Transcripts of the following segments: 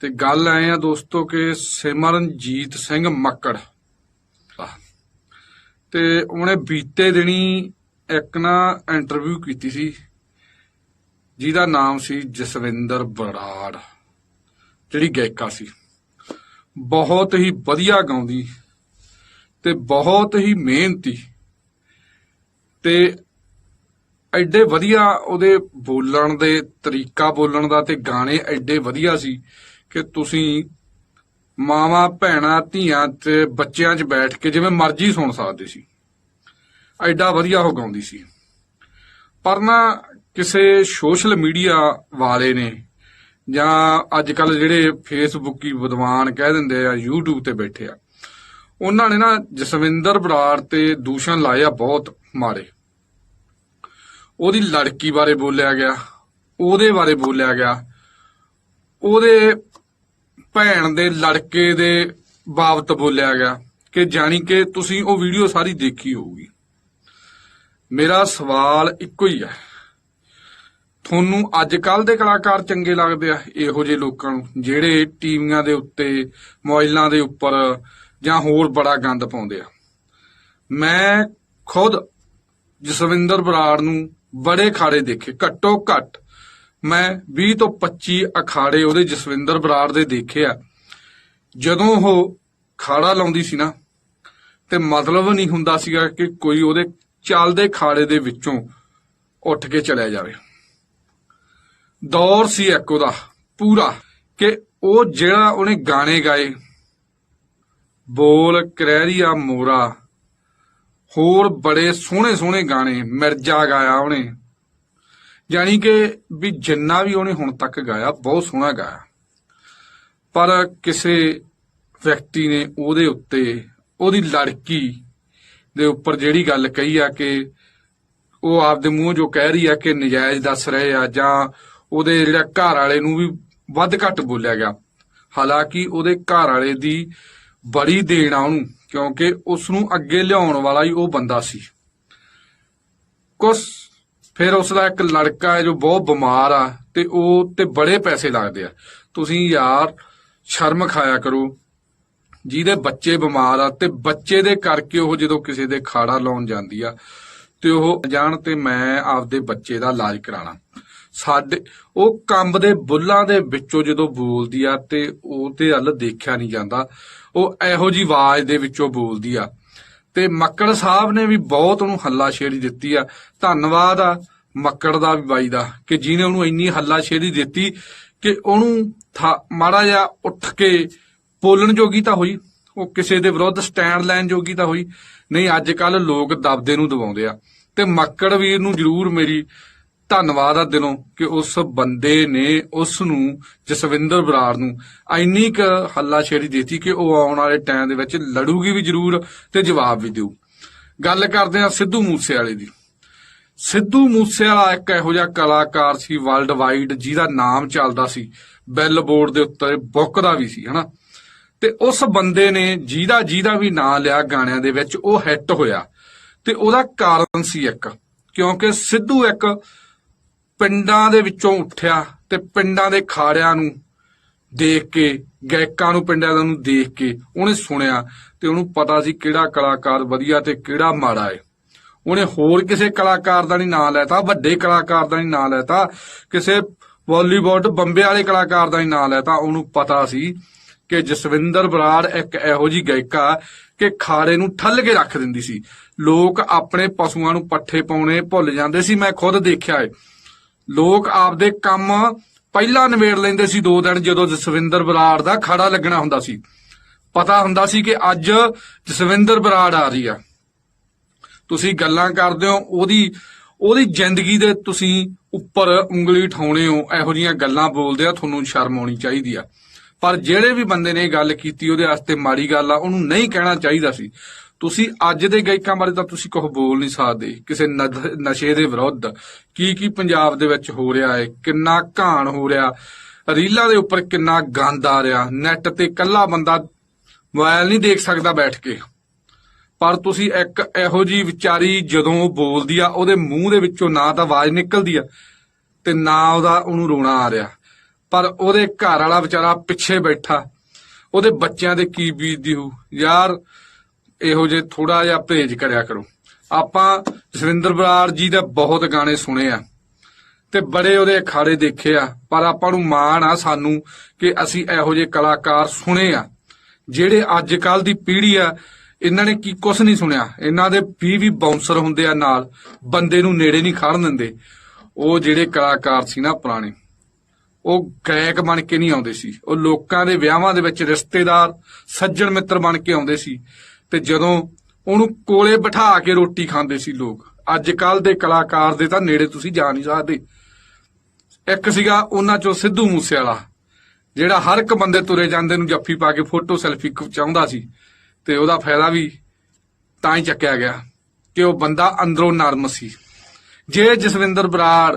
ਤੇ ਗੱਲ ਆਏ ਆ ਦੋਸਤੋ ਕਿ ਸਿਮਰਨਜੀਤ ਸਿੰਘ ਮੱਕੜ। ਤੇ ਉਹਨੇ ਬੀਤੇ ਦਿਨੀ ਇੱਕ ਨਾ ਇੰਟਰਵਿਊ ਕੀਤੀ ਸੀ। ਜਿਹਦਾ ਨਾਮ ਸੀ ਜਸਵਿੰਦਰ ਬਰਾੜ, ਜਿਹੜੀ ਗਾਇਕਾ ਸੀ। ਬਹੁਤ ਹੀ ਵਧੀਆ ਗਾਉਂਦੀ ਤੇ ਬਹੁਤ ਹੀ ਮਿਹਨਤੀ ਤੇ ਐਡੇ ਵਧੀਆ ਉਹਦੇ ਬੋਲਣ ਦੇ ਤਰੀਕਾ ਬੋਲਣ ਦਾ ਤੇ ਗਾਣੇ ਐਡੇ ਵਧੀਆ ਸੀ ਕਿ ਤੁਸੀਂ ਮਾਵਾਂ, ਭੈਣਾਂ, ਧੀਆਂ ਤੇ ਬੱਚਿਆਂ 'ਚ ਬੈਠ ਕੇ ਜਿਵੇਂ ਮਰਜ਼ੀ ਸੁਣ ਸਕਦੇ ਸੀ। ਐਡਾ ਵਧੀਆ ਉਹ ਗਾਉਂਦੀ ਸੀ। ਪਰ ਨਾ ਕਿਸੇ ਸੋਸ਼ਲ ਮੀਡੀਆ ਵਾਲੇ ਨੇ ਜਾਂ ਅੱਜ ਕੱਲ ਜਿਹੜੇ ਫੇਸਬੁੱਕੀ ਵਿਦਵਾਨ ਕਹਿ ਦਿੰਦੇ ਆ, YouTube ਤੇ ਬੈਠੇ ਆ, ਉਹਨਾਂ ਨੇ ਨਾ ਜਸਵਿੰਦਰ ਬਰਾੜ ਤੇ ਦੂਸ਼ਣ ਲਾਇਆ ਬਹੁਤ ਮਾਰੇ ਉਹਦੀ ਲੜਕੀ ਬਾਰੇ ਬੋਲਿਆ ਗਿਆ, ਉਹਦੇ ਬਾਰੇ ਬੋਲਿਆ ਗਿਆ, ਉਹਦੇ ਭੈਣ ਦੇ ਲੜਕੇ ਦੇ ਬਾਬਤ ਬੋਲਿਆ ਗਿਆ ਕਿ ਜਾਣੀ ਕਿ ਤੁਸੀਂ ਉਹ ਵੀਡੀਓ ਸਾਰੀ ਦੇਖੀ ਹੋਊਗੀ। ਮੇਰਾ ਸਵਾਲ ਇੱਕੋ ਹੀ ਹੈ। ਤੁਹਾਨੂੰ ਅੱਜ ਕੱਲ ਦੇ ਕਲਾਕਾਰ ਚੰਗੇ ਲੱਗਦੇ ਆ ਇਹੋ ਜਿਹੇ ਲੋਕਾਂ ਨੂੰ, ਜਿਹੜੇ ਟੀਵੀਆਂ ਦੇ ਉੱਤੇ, ਮੋਬਾਈਲਾਂ ਦੇ ਉੱਪਰ ਜਾਂ ਹੋਰ ਬੜਾ ਗੰਦ ਪਾਉਂਦੇ ਆ। ਮੈਂ ਖੁਦ ਜਸਵਿੰਦਰ ਬਰਾੜ ਨੂੰ ਬੜੇ ਖਾੜੇ ਦੇਖੇ ਘੱਟੋ ਘੱਟ ਮੈਂ 20 ਤੋਂ 25 ਅਖਾੜੇ ਉਹਦੇ ਜਸਵਿੰਦਰ ਬਰਾੜ ਦੇ ਦੇਖੇ ਆ। ਜਦੋਂ ਉਹ ਖਾੜਾ ਲਾਉਂਦੀ ਸੀ ਨਾ, ਤੇ ਮਤਲਬ ਨਹੀਂ ਹੁੰਦਾ ਸੀਗਾ ਕਿ ਕੋਈ ਉਹਦੇ ਚੱਲਦੇ ਖਾੜੇ ਦੇ ਵਿੱਚੋਂ ਉੱਠ ਕੇ ਚਲਿਆ ਜਾਵੇ। ਦੌਰ ਸੀ ਇੱਕ ਉਹਦਾ, ਪੂਰਾ, ਕਿ ਉਹ ਜਿਹੜਾ ਉਹਨੇ ਗਾਣੇ ਗਾਏ, ਬੋਲ ਕਰੈਰੀਆ ਮੋਰਾ, ਹੋਰ ਬੜੇ ਸੋਹਣੇ ਸੋਹਣੇ ਗਾਣੇ, ਮਿਰਜ਼ਾ ਗਾਇਆ ਉਹਨੇ। ਯਾਨੀ ਕਿ ਵੀ ਜਿੰਨਾ ਵੀ ਉਹਨੇ ਹੁਣ ਤੱਕ ਗਾਇਆ, ਬਹੁਤ ਸੋਹਣਾ ਗਾਇਆ। ਪਰ ਕਿਸੇ ਵਿਅਕਤੀ ਨੇ ਉਹਦੇ ਉੱਤੇ, ਉਹਦੀ ਲੜਕੀ ਦੇ ਉੱਪਰ ਜਿਹੜੀ ਗੱਲ ਕਹੀ ਆ ਕਿ ਉਹ ਆਪਦੇ ਮੂੰਹ ਜੋ ਕਹਿ ਰਹੀ ਆ ਕਿ ਨਜਾਇਜ਼ ਦੱਸ ਰਹੇ ਆ ਜਾਂ ਉਹਦੇ ਜਿਹੜਾ ਘਰ ਵਾਲੇ ਨੂੰ ਵੀ ਵੱਧ ਘੱਟ ਬੋਲਿਆ ਗਿਆ। ਹਾਲਾਂਕਿ ਉਹਦੇ ਘਰ ਵਾਲੇ ਦੀ ਬੜੀ ਦੇਣ ਆ ਉਹਨੂੰ, ਕਿਉਂਕਿ ਉਸ ਨੂੰ ਅੱਗੇ ਲਿਆਉਣ ਵਾਲਾ ਹੀ ਉਹ ਬੰਦਾ ਸੀ। ਕੁਛ ਫਿਰ ਉਸ ਦਾ ਇੱਕ ਲੜਕਾ ਹੈ ਜੋ ਬਹੁਤ ਬਿਮਾਰ ਆ ਤੇ ਉਹ ਤੇ ਬੜੇ ਪੈਸੇ ਲੱਗਦੇ ਆ। ਤੁਸੀਂ ਯਾਰ ਸ਼ਰਮ ਖਾਇਆ ਕਰੋ। ਜਿਹਦੇ ਬੱਚੇ ਬਿਮਾਰ ਆ ਤੇ ਬੱਚੇ ਦੇ ਕਰਕੇ ਉਹ ਜਦੋਂ ਕਿਸੇ ਦੇ ਖਾੜਾ ਲਾਉਣ ਜਾਂਦੀ ਆ ਤੇ ਉਹ ਜਾਣ ਤੇ ਮੈਂ ਆਪਦੇ ਬੱਚੇ ਦਾ ਇਲਾਜ ਕਰਾਣਾ। ਸਾਡੇ ਉਹ ਕੰਬ ਦੇ ਬੁੱਲਾਂ ਦੇ ਵਿੱਚੋਂ ਜਦੋਂ ਬੋਲਦੀ ਆ ਤੇ ਉਹ ਤੇ ਹੱਲ ਦੇਖਿਆ ਨਹੀਂ ਜਾਂਦਾ। ਉਹ ਇਹੋ ਜੀ ਆਵਾਜ਼ ਦੇ ਵਿੱਚੋਂ ਬੋਲਦੀ ਆ। ਤੇ ਮੱਕੜ ਸਾਹਿਬ ਨੇ ਵੀ ਬਹੁਤ ਉਹਨੂੰ ਹੱਲਾਸ਼ੇਰੀ ਦਿੱਤੀ ਆ। ਧੰਨਵਾਦ ਆ ਮੱਕੜ ਦਾ ਵੀ ਬਾਈ ਦਾ, ਕਿ ਜਿਹਨੇ ਉਹਨੂੰ ਇੰਨੀ ਹੱਲਾਸ਼ੇਰੀ ਦਿੱਤੀ ਕਿ ਉਹਨੂੰ ਥਾ- ਮਾੜਾ ਜਿਹਾ ਉੱਠ ਕੇ ਬੋਲਣ ਜੋਗੀ ਤਾਂ ਹੋਈ, ਉਹ ਕਿਸੇ ਦੇ ਵਿਰੁੱਧ ਸਟੈਂਡ ਲੈਣ ਜੋਗੀ ਤਾਂ ਹੋਈ। ਨਹੀਂ, ਅੱਜ ਕੱਲ ਲੋਕ ਦਬਦੇ ਨੂੰ ਦਬਾਉਂਦੇ ਆ। ਤੇ ਮੱਕੜ ਵੀਰ ਨੂੰ ਜ਼ਰੂਰ ਮੇਰੀ ਧੰਨਵਾਦ ਆ ਦਿਲੋਂ ਕਿ ਉਸ ਬੰਦੇ ਨੇ ਉਸ ਨੂੰ, ਜਸਵਿੰਦਰ ਬਰਾੜ ਨੂੰ ਇੰਨੀ ਕ ਹੱਲਾਸ਼ੇਰੀ ਦਿੱਤੀ ਕਿ ਉਹ ਆਉਣ ਵਾਲੇ ਟਾਈਮ ਦੇ ਵਿੱਚ ਲੜੂਗੀ ਵੀ ਜ਼ਰੂਰ ਤੇ ਜਵਾਬ ਵੀ ਦੇਊ। ਗੱਲ ਕਰਦੇ ਆ ਸਿੱਧੂ ਮੂਸੇਵਾਲੇ ਦੀ। ਸਿੱਧੂ ਮੂਸੇਵਾਲਾ ਇੱਕ ਇਹੋ ਜਿਹਾ ਕਲਾਕਾਰ ਸੀ ਵਰਲਡ ਵਾਈਡ ਜਿਹਦਾ ਨਾਮ ਚੱਲਦਾ ਸੀ ਬੈਲ ਬੋਰਡ ਦੇ ਉੱਤੇ, ਬੁੱਕ ਦਾ ਵੀ ਸੀ, ਹਨਾ? ਤੇ ਉਸ ਬੰਦੇ ਨੇ ਜਿਹਦਾ ਜਿਹਦਾ ਵੀ ਨਾਂ ਲਿਆ ਗਾਣਿਆਂ ਦੇ ਵਿੱਚ, ਉਹ ਹਿੱਟ ਹੋਇਆ। ਤੇ ਉਹਦਾ ਕਾਰਨ ਸੀ ਇੱਕ, ਕਿਉਂਕਿ ਸਿੱਧੂ ਇੱਕ ਪਿੰਡਾਂ ਦੇ ਵਿੱਚੋਂ ਉੱਠਿਆ ਤੇ ਪਿੰਡਾਂ ਦੇ ਖਾੜਿਆਂ ਨੂੰ ਦੇਖ ਕੇ, ਗਾਇਕਾਂ ਨੂੰ ਪਿੰਡਾਂ ਨੂੰ ਦੇਖ ਕੇ ਉਹਨੇ ਸੁਣਿਆ ਤੇ ਉਹਨੂੰ ਪਤਾ ਸੀ ਕਿਹੜਾ ਕਲਾਕਾਰ ਵਧੀਆ ਤੇ ਕਿਹੜਾ ਮਾੜਾ ਹੈ। ਉਹਨੇ ਹੋਰ ਕਿਸੇ ਕਲਾਕਾਰ ਦਾ ਨਹੀਂ ਨਾਂ ਲੈਤਾ, ਵੱਡੇ ਕਲਾਕਾਰ ਦਾ ਨਹੀਂ ਨਾਂ ਲੈਤਾ, ਕਿਸੇ ਬਾਲੀਵੁੱਡ ਬੰਬੇ ਵਾਲੇ ਕਲਾਕਾਰ ਦਾ ਨਹੀਂ ਨਾਂ ਲੈਤਾ। ਉਹਨੂੰ ਪਤਾ ਸੀ ਕਿ ਜਸਵਿੰਦਰ ਬਰਾੜ ਇੱਕ ਇਹੋ ਜੀ ਗਾਇਕਾ ਕਿ ਖਾੜੇ ਨੂੰ ਠੱਲ ਕੇ ਰੱਖ ਦਿੰਦੀ ਸੀ। ਲੋਕ ਆਪਣੇ ਪਸ਼ੂਆਂ ਨੂੰ ਪੱਠੇ ਪਾਉਣੇ ਭੁੱਲ ਜਾਂਦੇ ਸੀ। ਮੈਂ ਖੁਦ ਦੇਖਿਆ ਏ। ਲੋਕ ਆਪਦੇ ਕੰਮ ਪਹਿਲਾਂ ਨਿਬੇੜ ਲੈਂਦੇ ਸੀ ਦੋ ਦਿਨ ਜਦੋਂ ਜਸਵਿੰਦਰ ਬਰਾੜ ਦਾ ਖੜਾ ਲੱਗਣਾ ਹੁੰਦਾ ਸੀ। ਪਤਾ ਹੁੰਦਾ ਸੀ ਕਿ ਅੱਜ ਜਸਵਿੰਦਰ ਬਰਾੜ ਆ ਰਹੀ ਆ। ਤੁਸੀਂ ਗੱਲਾਂ ਕਰਦੇ ਹੋ, ਉਹਦੀ ਉਹਦੀ ਜ਼ਿੰਦਗੀ ਦੇ ਤੁਸੀਂ ਉੱਪਰ ਉਂਗਲੀ ਠਾਉਣੇ ਹੋ, ਇਹੋ ਜੀਆਂ ਗੱਲਾਂ ਬੋਲਦੇ ਆ, ਤੁਹਾਨੂੰ ਸ਼ਰਮ ਆਉਣੀ ਚਾਹੀਦੀ ਆ। ਪਰ ਜਿਹੜੇ ਵੀ ਬੰਦੇ ਨੇ ਗੱਲ ਕੀਤੀ, ਉਹਦੇ ਵਾਸਤੇ ਮਾੜੀ ਗੱਲ ਆ, ਉਹਨੂੰ ਨਹੀਂ ਕਹਿਣਾ ਚਾਹੀਦਾ ਸੀ। ਤੁਸੀਂ ਅੱਜ ਦੇ ਗਾਇਕਾਂ ਬਾਰੇ ਤਾਂ ਤੁਸੀਂ ਕੁਝ ਬੋਲ ਨਹੀਂ ਸਕਦੇ। ਕਿਸੇ ਨਸ਼ੇ ਦੇ ਵਿਰੁੱਧ ਕੀ ਕੀ ਪੰਜਾਬ ਦੇ ਵਿੱਚ ਹੋ ਰਿਹਾ ਹੈ ਕਿੰਨਾ ਘਾਣ ਹੋ ਰਿਹਾ। ਰੀਲਾਂ ਦੇ ਉੱਪਰ ਕਿੰਨਾ ਗੰਦ ਆ ਰਿਹਾ। ਨੈਟ ਤੇ ਕੱਲਾ ਬੰਦਾ ਮੋਬਾਈਲ ਨਹੀਂ ਦੇਖ ਸਕਦਾ ਬੈਠ ਕੇ। ਪਰ ਤੁਸੀਂ ਇੱਕ ਇਹੋ ਜੀ ਵਿਚਾਰੀ ਜਦੋਂ ਉਹ ਬੋਲਦੀ ਆ, ਉਹਦੇ ਮੂੰਹ ਦੇ ਵਿੱਚੋਂ ਨਾ ਤਾਂ ਆਵਾਜ਼ ਨਿਕਲਦੀ ਆ ਤੇ ਨਾ ਉਹਦਾ ਉਹਨੂੰ ਰੋਣਾ ਆ ਰਿਹਾ। ਪਰ ਉਹਦੇ ਘਰ ਵਾਲਾ ਵਿਚਾਰਾ ਪਿੱਛੇ ਬੈਠਾ। ਉਹਦੇ ਬੱਚਿਆਂ ਦੇ ਕੀ ਬੀਤਦੀ ਹੋ ਯਾਰ ਇਹੋ ਜੇ ਥੋੜਾ ਜਿਹਾ ਪਰਹੇਜ ਕਰਿਆ ਕਰੋ। ਆਪਾਂ ਜਸਵਿੰਦਰ ਬਰਾੜ ਜੀ ਦੇ ਬਹੁਤ ਗਾਣੇ ਸੁਣੇ ਆ ਤੇ ਬੜੇ ਉਹਦੇ ਅਖਾੜੇ ਦੇਖੇ ਆ, ਪਰ ਆਪਾਂ ਨੂੰ ਮਾਣ ਆ ਸਾਨੂੰ ਕਿ ਅਸੀਂ ਇਹੋ ਜਿਹੇ ਕਲਾਕਾਰ ਸੁਣੇ ਆ, ਜਿਹੜੇ ਅੱਜ ਕੱਲ ਦੀ ਪੀੜ੍ਹੀ ਆ, ਇਹਨਾਂ ਨੇ ਕੀ ਕੁਛ ਨਹੀਂ ਸੁਣਿਆ। ਇਹਨਾਂ ਦੇ 20 ਵੀ ਬਾਉਂਸਰ ਹੁੰਦੇ ਆ ਨਾਲ, ਬੰਦੇ ਨੂੰ ਨੇੜੇ ਨਹੀਂ ਖੜਨ ਦਿੰਦੇ। ਉਹ ਜਿਹੜੇ ਕਲਾਕਾਰ ਸੀ ਨਾ ਪੁਰਾਣੇ, ਉਹ ਗਾਇਕ ਬਣ ਕੇ ਨਹੀਂ ਆਉਂਦੇ ਸੀ। ਉਹ ਲੋਕਾਂ ਦੇ ਵਿਆਹਾਂ ਦੇ ਵਿੱਚ ਰਿਸ਼ਤੇਦਾਰ, ਸੱਜਣ ਮਿੱਤਰ ਬਣ ਕੇ ਆਉਂਦੇ ਸੀ। ਤੇ ਜਦੋਂ ਉਹਨੂੰ ਕੋਲੇ ਬਿਠਾ ਕੇ ਰੋਟੀ ਖਾਂਦੇ ਸੀ ਲੋਕ ਅੱਜ ਕੱਲ ਦੇ ਕਲਾਕਾਰ ਦੇ ਤਾਂ ਨੇੜੇ ਤੁਸੀਂ ਜਾ ਨਹੀਂ ਸਕਦੇ। ਇੱਕ ਸੀਗਾ ਉਹਨਾਂ ਚੋਂ ਸਿੱਧੂ ਮੂਸੇਵਾਲਾ, ਜਿਹੜਾ ਹਰ ਇੱਕ ਬੰਦੇ ਤੁਰੇ ਜਾਂਦੇ ਨੂੰ ਜੱਫੀ ਪਾ ਕੇ ਫੋਟੋ ਸੈਲਫੀ ਚਾਹੁੰਦਾ ਸੀ। ਤੇ ਉਹਦਾ ਫਾਇਦਾ ਵੀ ਤਾਂ ਹੀ ਚੱਕਿਆ ਗਿਆ ਕਿ ਉਹ ਬੰਦਾ ਅੰਦਰੋਂ ਨਰਮ ਸੀ। ਜੇ ਜਸਵਿੰਦਰ ਬਰਾੜ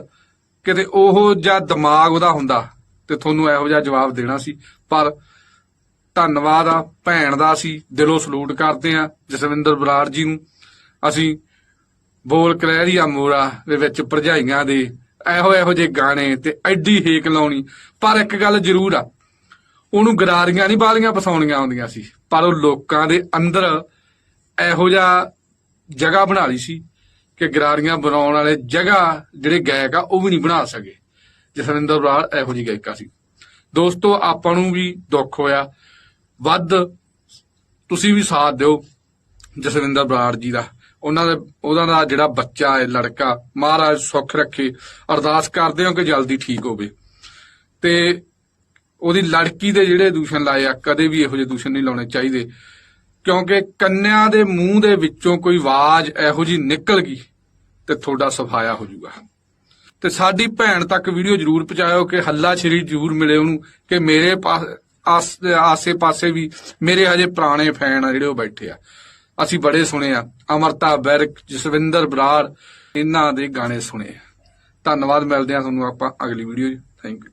ਕਿਤੇ ਉਹ ਜਾਂ ਦਿਮਾਗ ਉਹਦਾ ਹੁੰਦਾ ਤੇ ਤੁਹਾਨੂੰ ਇਹੋ ਜਿਹਾ ਜਵਾਬ ਦੇਣਾ ਸੀ, ਪਰ ਧੰਨਵਾਦ ਆ, ਭੈਣ ਦਾ ਅਸੀਂ ਦਿਲੋਂ ਸਲੂਟ ਕਰਦੇ ਆ, ਜਸਵਿੰਦਰ ਬਰਾੜ ਜੀ ਨੂੰ। ਅਸੀਂ ਬੋਲ ਕਲੈਰੀਆ ਮੋਰਾ ਦੇ ਵਿੱਚ ਭਰਜਾਈਆਂ ਦੇ ਇਹੋ ਇਹੋ ਜਿਹੇ ਗਾਣੇ ਤੇ ਐਡੀ ਹੇਕ ਲਾਉਣੀ, ਪਰ ਇੱਕ ਗੱਲ ਜ਼ਰੂਰ ਆ, ਉਹਨੂੰ ਗਰਾਰੀਆਂ ਨਹੀਂ ਬਾਲੀਆਂ, ਫਸਾਉਣੀਆਂ ਆਉਂਦੀਆਂ ਸੀ, ਪਰ ਉਹ ਲੋਕਾਂ ਦੇ ਅੰਦਰ ਇਹੋ ਜਿਹਾ ਜਗ੍ਹਾ ਬਣਾ ਲਈ ਸੀ ਕਿ ਗਰਾਰੀਆਂ ਬਣਾਉਣ ਵਾਲੇ ਜਗ੍ਹਾ ਜਿਹੜੇ ਗਾਇਕ ਆ, ਉਹ ਵੀ ਨਹੀਂ ਬਣਾ ਸਕੇ। ਜਸਵਿੰਦਰ ਬਰਾੜ ਇਹੋ ਜਿਹੀ ਗਾਇਕਾ ਸੀ। ਦੋਸਤੋ, ਆਪਾਂ ਨੂੰ ਵੀ ਦੁੱਖ ਹੋਇਆ। ਵੱਧ ਤੁਸੀਂ ਵੀ ਸਾਥ ਦਿਓ, ਜਸਵਿੰਦਰ ਬਰਾੜ ਜੀ ਦਾ। ਉਹਨਾਂ ਦਾ ਉਹਦਾ ਦਾ ਜਿਹੜਾ ਬੱਚਾ ਹੈ, ਲੜਕਾ, ਮਹਾਰਾਜ ਸੁੱਖ ਰੱਖੇ। ਅਰਦਾਸ ਕਰਦੇ ਹਾਂ ਕਿ ਜਲਦੀ ਠੀਕ ਹੋਵੇ। ਤੇ ਉਹਦੀ ਲੜਕੀ ਦੇ ਜਿਹੜੇ ਦੂਸ਼ਣ ਲਾਏ ਆ, ਕਦੇ ਵੀ ਇਹੋ ਜਿਹੇ ਦੂਸ਼ਣ ਨਹੀਂ ਲਾਉਣੇ ਚਾਹੀਦੇ। ਕਿਉਂਕਿ ਕੰਨਿਆ ਦੇ ਮੂੰਹ ਦੇ ਵਿੱਚੋਂ ਕੋਈ ਆਵਾਜ਼ ਇਹੋ ਜੀ ਨਿਕਲ ਗਈ ਤੇ ਤੁਹਾਡਾ ਸਫਾਇਆ ਹੋ ਜਾਊਗਾ। ਤੇ ਸਾਡੀ ਭੈਣ ਤੱਕ ਵੀਡੀਓ ਜਰੂਰ ਪਹੁੰਚਾਇਓ ਕਿ ਹੱਲਾ ਸ਼ਰੀਰ ਜਰੂਰ ਮਿਲੇ ਉਹਨੂੰ, ਕਿ ਮੇਰੇ ਪਾਸ ਆਸੇ-ਪਾਸੇ ਵੀ ਮੇਰੇ ਹਜੇ ਪੁਰਾਣੇ ਫੈਨ ਆ ਜਿਹੜੇ ਉਹ ਬੈਠੇ ਆ। ਅਸੀਂ ਬੜੇ ਸੁਣੇ ਆ। ਅਮਰਤਾ ਬੈਰਕ, ਜਸਵਿੰਦਰ ਬਰਾੜ, ਇਹਨਾਂ ਦੇ ਗਾਣੇ ਸੁਣੇ ਧੰਨਵਾਦ, ਮਿਲਦੇ ਆ ਤੁਹਾਨੂੰ ਆਪਾਂ ਅਗਲੀ ਵੀਡੀਓ 'ਚ। Thank you